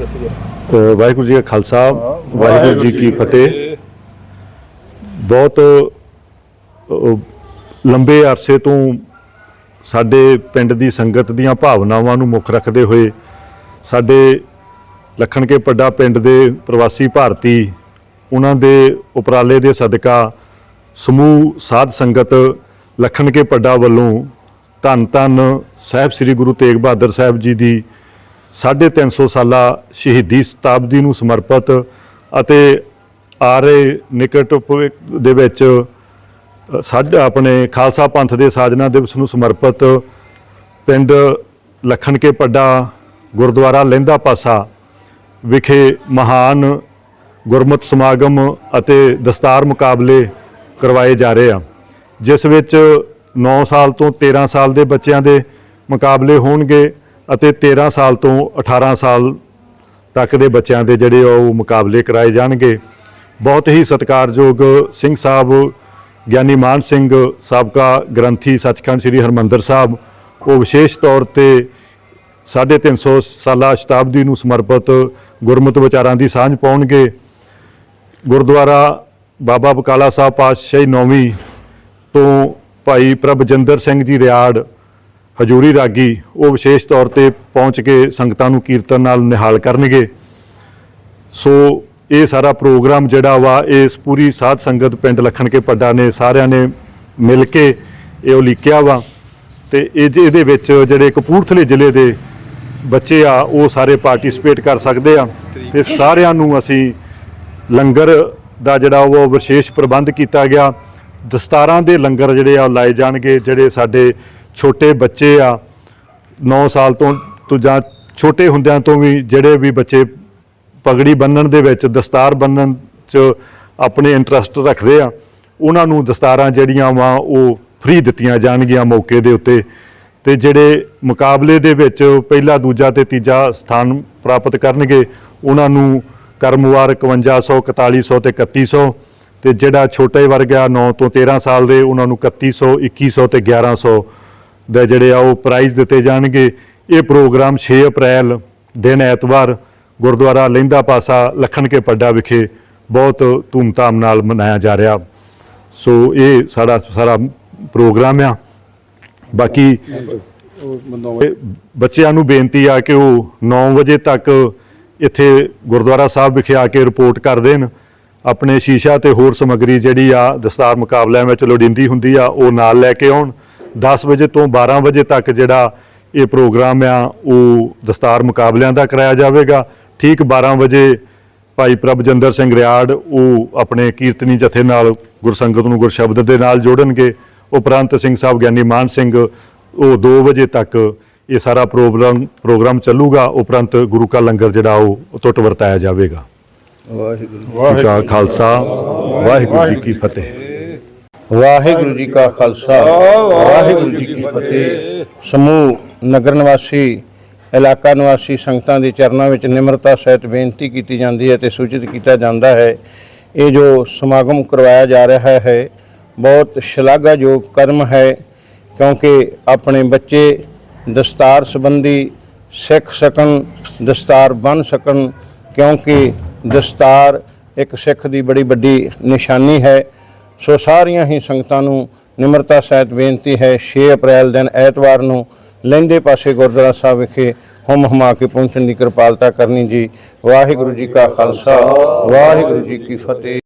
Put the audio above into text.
ਦੱਸੋ ਵਾਹਿਗੁਰੂ ਜੀ ਕਾ ਖਾਲਸਾ ਵਾਹਿਗੁਰੂ ਜੀ ਕੀ ਫਤਿਹ। ਬਹੁਤ ਲੰਬੇ ਅਰਸੇ ਤੋਂ ਸਾਡੇ ਪਿੰਡ ਦੀ ਸੰਗਤ ਦੀਆਂ ਭਾਵਨਾਵਾਂ ਨੂੰ ਮੁੱਖ ਰੱਖਦੇ ਹੋਏ ਸਾਡੇ ਲਖਣ ਕੇ ਪੱਡਾ ਪਿੰਡ ਦੇ ਪ੍ਰਵਾਸੀ ਭਾਰਤੀ ਉਹਨਾਂ ਦੇ ਉਪਰਾਲੇ ਦੇ ਸਦਕਾ ਸਮੂਹ ਸਾਧ ਸੰਗਤ ਲਖਣ ਕੇ ਪੱਡਾ ਵੱਲੋਂ ਧੰਨ ਧੰਨ ਸਾਹਿਬ ਸ੍ਰੀ ਗੁਰੂ ਤੇਗ ਬਹਾਦਰ ਸਾਹਿਬ ਜੀ ਦੀ 350 ਸਾਲਾ ਸ਼ਹੀਦੀ ਸ਼ਤਾਬਦੀ ਨੂੰ ਸਮਰਪਿਤ ਅਤੇ ਆ ਰਹੇ ਨਿਕਟ ਭਵਿੱਖ ਦੇ ਵਿੱਚ ਅ, ਆਪਣੇ ਖਾਲਸਾ ਪੰਥ ਦੇ ਸਾਜਨਾ ਦਿਵਸ ਨੂੰ ਸਮਰਪਿਤ ਪਿੰਡ ਲਖਣ ਕੇ ਪੱਡਾ ਗੁਰਦੁਆਰਾ ਲਹਿੰਦਾ ਪਾਸਾ ਵਿਖੇ ਮਹਾਨ ਗੁਰਮਤ ਸਮਾਗਮ ਅਤੇ ਦਸਤਾਰ ਮੁਕਾਬਲੇ ਕਰਵਾਏ ਜਾ ਰਹੇ ਆ ਜਿਸ ਵਿੱਚ 9 ਸਾਲ ਤੋਂ 13 ਸਾਲ ਦੇ ਬੱਚਿਆਂ ਦੇ ਮੁਕਾਬਲੇ ਹੋਣਗੇ। ਅਤੇ 13 ਸਾਲ ਤੋਂ 18 ਸਾਲ ਤੱਕ ਦੇ ਬੱਚਿਆਂ ਦੇ ਜਿਹੜੇ ਆ ਉਹ ਮੁਕਾਬਲੇ ਕਰਾਏ ਜਾਣਗੇ। ਬਹੁਤ ਹੀ ਸਤਿਕਾਰਯੋਗ ਸਿੰਘ ਸਾਹਿਬ, ਗਿਆਨੀ ਮਾਨ ਸਿੰਘ, ਸਾਬਕਾ ਗ੍ਰੰਥੀ ਸੱਚਖੰਡ ਸ੍ਰੀ ਹਰਮੰਦਰ ਸਾਹਿਬ, ਉਹ ਵਿਸ਼ੇਸ਼ ਤੌਰ ਤੇ 350 ਸਾਲਾ ਸ਼ਤਾਬਦੀ ਨੂੰ ਸਮਰਪਿਤ ਗੁਰਮਤਿ ਵਿਚਾਰਾਂ ਦੀ ਸਾਂਝ ਪਾਉਣਗੇ। ਗੁਰਦੁਆਰਾ ਬਾਬਾ ਬਕਾਲਾ ਸਾਹਿਬ ਪਾਤਸ਼ਾਹੀ ਨੌਵੀਂ ਤੋਂ ਭਾਈ ਪ੍ਰਭਜਿੰਦਰ ਸਿੰਘ ਜੀ ਰਿਆੜ ਹਜੂਰੀ ਰਾਗੀ ਉਹ ਵਿਸ਼ੇਸ਼ ਤੌਰ ਤੇ ਪਹੁੰਚ ਕੇ ਸੰਗਤਾਂ ਨੂੰ ਕੀਰਤਨ ਨਾਲ ਨਿਹਾਲ ਕਰਨਗੇ। ਸੋ ਇਹ ਸਾਰਾ ਪ੍ਰੋਗਰਾਮ ਜਿਹੜਾ ਵਾ, ਇਸ ਪੂਰੀ ਸਾਧ ਸੰਗਤ ਪਿੰਡ ਲਖਣ ਕੇ ਪੱਡਾ ਨੇ ਸਾਰਿਆਂ ਨੇ ਮਿਲ ਕੇ ਇਹ ਉਲੀਕਿਆ ਵਾ। ਤੇ ਇਹਦੇ ਵਿੱਚ ਜਿਹੜੇ ਕਪੂਰਥਲੇ ਜ਼ਿਲ੍ਹੇ ਦੇ ਬੱਚੇ ਆ, ਉਹ ਸਾਰੇ ਪਾਰਟਿਸਿਪੇਟ ਕਰ ਸਕਦੇ ਆ। ਤੇ ਸਾਰਿਆਂ ਨੂੰ ਅਸੀਂ ਲੰਗਰ ਦਾ ਜਿਹੜਾ ਉਹ ਵਿਸ਼ੇਸ਼ ਪ੍ਰਬੰਧ ਕੀਤਾ ਗਿਆ। ਦਸਤਾਰਾਂ ਦੇ ਲੰਗਰ ਜਿਹੜੇ ਆ ਉਹ ਲਾਏ ਜਾਣਗੇ, ਜਿਹੜੇ ਸਾਡੇ ਛੋਟੇ ਬੱਚੇ ਆ 9 ਸਾਲ ਤੋਂ ਤੋਂ ਜਾਂ ਛੋਟੇ ਹੁੰਦਿਆਂ ਤੋਂ ਵੀ ਜਿਹੜੇ ਵੀ ਬੱਚੇ ਪਗੜੀ ਬੰਨਣ ਦੇ ਵਿੱਚ, ਦਸਤਾਰ ਬੰਨਣ 'ਚ ਆਪਣੇ ਇੰਟਰਸਟ ਰੱਖਦੇ ਆ, ਉਹਨਾਂ ਨੂੰ ਦਸਤਾਰਾਂ ਜਿਹੜੀਆਂ ਵਾ ਉਹ ਫ੍ਰੀ ਦਿੱਤੀਆਂ ਜਾਣਗੀਆਂ ਮੌਕੇ ਦੇ ਉੱਤੇ। ਤੇ ਜਿਹੜੇ ਮੁਕਾਬਲੇ ਦੇ ਵਿੱਚ ਪਹਿਲਾ, ਦੂਜਾ ਤੇ ਤੀਜਾ ਸਥਾਨ ਪ੍ਰਾਪਤ ਕਰਨਗੇ, ਉਹਨਾਂ ਨੂੰ ਕਰਮਵਾਰ 5100 4100 ਤੇ 3100 ਤੇ ਜਿਹੜਾ ਛੋਟੇ ਵਰਗ ਆ 9 ਤੋਂ 13 ਸਾਲ ਦੇ, ਉਹਨਾਂ ਨੂੰ 3100 2100 ਤੇ 1100 ਦੇ ਜਿਹੜੇ ਆ ਉਹ ਪ੍ਰਾਈਜ਼ ਦਿੱਤੇ ਜਾਣਗੇ। ਇਹ ਪ੍ਰੋਗਰਾਮ 6 ਅਪ੍ਰੈਲ ਦਿਨ ਐਤਵਾਰ ਗੁਰਦੁਆਰਾ ਲਹਿੰਦਾ ਪਾਸਾ ਲਖਣ ਕੇ ਪੱਡਾ ਵਿਖੇ ਬਹੁਤ ਧੂਮਧਾਮ ਨਾਲ ਮਨਾਇਆ ਜਾ ਰਿਹਾ। ਸੋ ਇਹ ਸਾਡਾ ਸਾਰਾ ਪ੍ਰੋਗਰਾਮ ਆ। ਬਾਕੀ ਬੱਚਿਆਂ ਨੂੰ ਬੇਨਤੀ ਆ ਕਿ ਉਹ 9 ਵਜੇ ਤੱਕ ਇੱਥੇ ਗੁਰਦੁਆਰਾ ਸਾਹਿਬ ਵਿਖੇ ਆ ਕੇ ਰਿਪੋਰਟ ਕਰ ਦੇਣ। ਆਪਣੇ ਸ਼ੀਸ਼ਾ ਤੇ ਹੋਰ ਸਮੱਗਰੀ ਜਿਹੜੀ ਆ ਦਸਤਾਰ ਮੁਕਾਬਲਿਆਂ ਵਿੱਚ ਲੋੜੀਂਦੀ ਹੁੰਦੀ ਆ, ਉਹ ਨਾਲ ਲੈ ਕੇ ਆਉਣ। 10 ਵਜੇ ਤੋਂ 12 ਵਜੇ ਤੱਕ ਜਿਹੜਾ ਇਹ ਪ੍ਰੋਗਰਾਮ ਆ ਉਹ ਦਸਤਾਰ ਮੁਕਾਬਲਿਆਂ ਦਾ ਕਰਾਇਆ ਜਾਵੇਗਾ। ਠੀਕ 12 ਵਜੇ ਭਾਈ ਪ੍ਰਭਜਿੰਦਰ ਸਿੰਘ ਰਿਆੜ ਉਹ ਆਪਣੇ ਕੀਰਤਨੀ ਜਥੇ ਨਾਲ ਗੁਰਸੰਗਤ ਨੂੰ ਗੁਰਸ਼ਬਦ ਦੇ ਨਾਲ ਜੋੜਨਗੇ। ਉਪਰੰਤ ਸਿੰਘ ਸਾਹਿਬ ਗਿਆਨੀ ਮਾਨ ਸਿੰਘ ਉਹ 2 ਵਜੇ ਤੱਕ ਇਹ ਸਾਰਾ ਪ੍ਰੋਗਰਾਮ ਪ੍ਰੋਗਰਾਮ ਚੱਲੂਗਾ। ਉਪਰੰਤ ਗੁਰੂ ਕਾ ਲੰਗਰ ਜਿਹੜਾ ਉਹ ਟੁੱਟ ਵਰਤਾਇਆ ਜਾਵੇਗਾ। ਵਾਹਿਗੁਰੂ। ਜੀ ਕਾ ਖਾਲਸਾ ਵਾਹਿਗੁਰੂ ਜੀ ਕੀ ਫਤਿਹ। ਵਾਹਿਗੁਰੂ ਜੀ ਕਾ ਖਾਲਸਾ, ਵਾਹਿਗੁਰੂ ਜੀ ਕੀ ਫਤਿਹ। ਸਮੂਹ ਨਗਰ ਨਿਵਾਸੀ, ਇਲਾਕਾ ਨਿਵਾਸੀ ਸੰਗਤਾਂ ਦੇ ਚਰਨਾਂ ਵਿੱਚ ਨਿਮਰਤਾ ਸਹਿਤ ਬੇਨਤੀ ਕੀਤੀ ਜਾਂਦੀ ਹੈ ਤੇ ਸੂਚਿਤ ਕੀਤਾ ਜਾਂਦਾ ਹੈ। ਇਹ ਜੋ ਸਮਾਗਮ ਕਰਵਾਇਆ ਜਾ ਰਿਹਾ ਹੈ, ਬਹੁਤ ਸ਼ਲਾਘਾਯੋਗ ਕਰਮ ਹੈ, ਕਿਉਂਕਿ ਆਪਣੇ ਬੱਚੇ ਦਸਤਾਰ ਸੰਬੰਧੀ ਸਿੱਖ ਸਕਣ, ਦਸਤਾਰ ਬਣ ਸਕਣ, ਕਿਉਂਕਿ ਦਸਤਾਰ ਇੱਕ ਸਿੱਖ ਦੀ ਬੜੀ ਵੱਡੀ ਨਿਸ਼ਾਨੀ ਹੈ। ਸੋ ਸਾਰੀਆਂ ਹੀ ਸੰਗਤਾਂ ਨੂੰ ਨਿਮਰਤਾ ਸਹਿਤ ਬੇਨਤੀ ਹੈ 6 ਅਪ੍ਰੈਲ ਦਿਨ ਐਤਵਾਰ ਨੂੰ ਲਹਿੰਦੇ ਪਾਸੇ ਗੁਰਦੁਆਰਾ ਸਾਹਿਬ ਵਿਖੇ ਹੁਮ ਹੁਮਾ ਕੇ ਪਹੁੰਚਣ ਦੀ ਕਿਰਪਾਲਤਾ ਕਰਨੀ ਜੀ। ਵਾਹਿਗੁਰੂ ਜੀ ਕਾ ਖਾਲਸਾ, ਵਾਹਿਗੁਰੂ ਜੀ ਕੀ ਫਤਿਹ।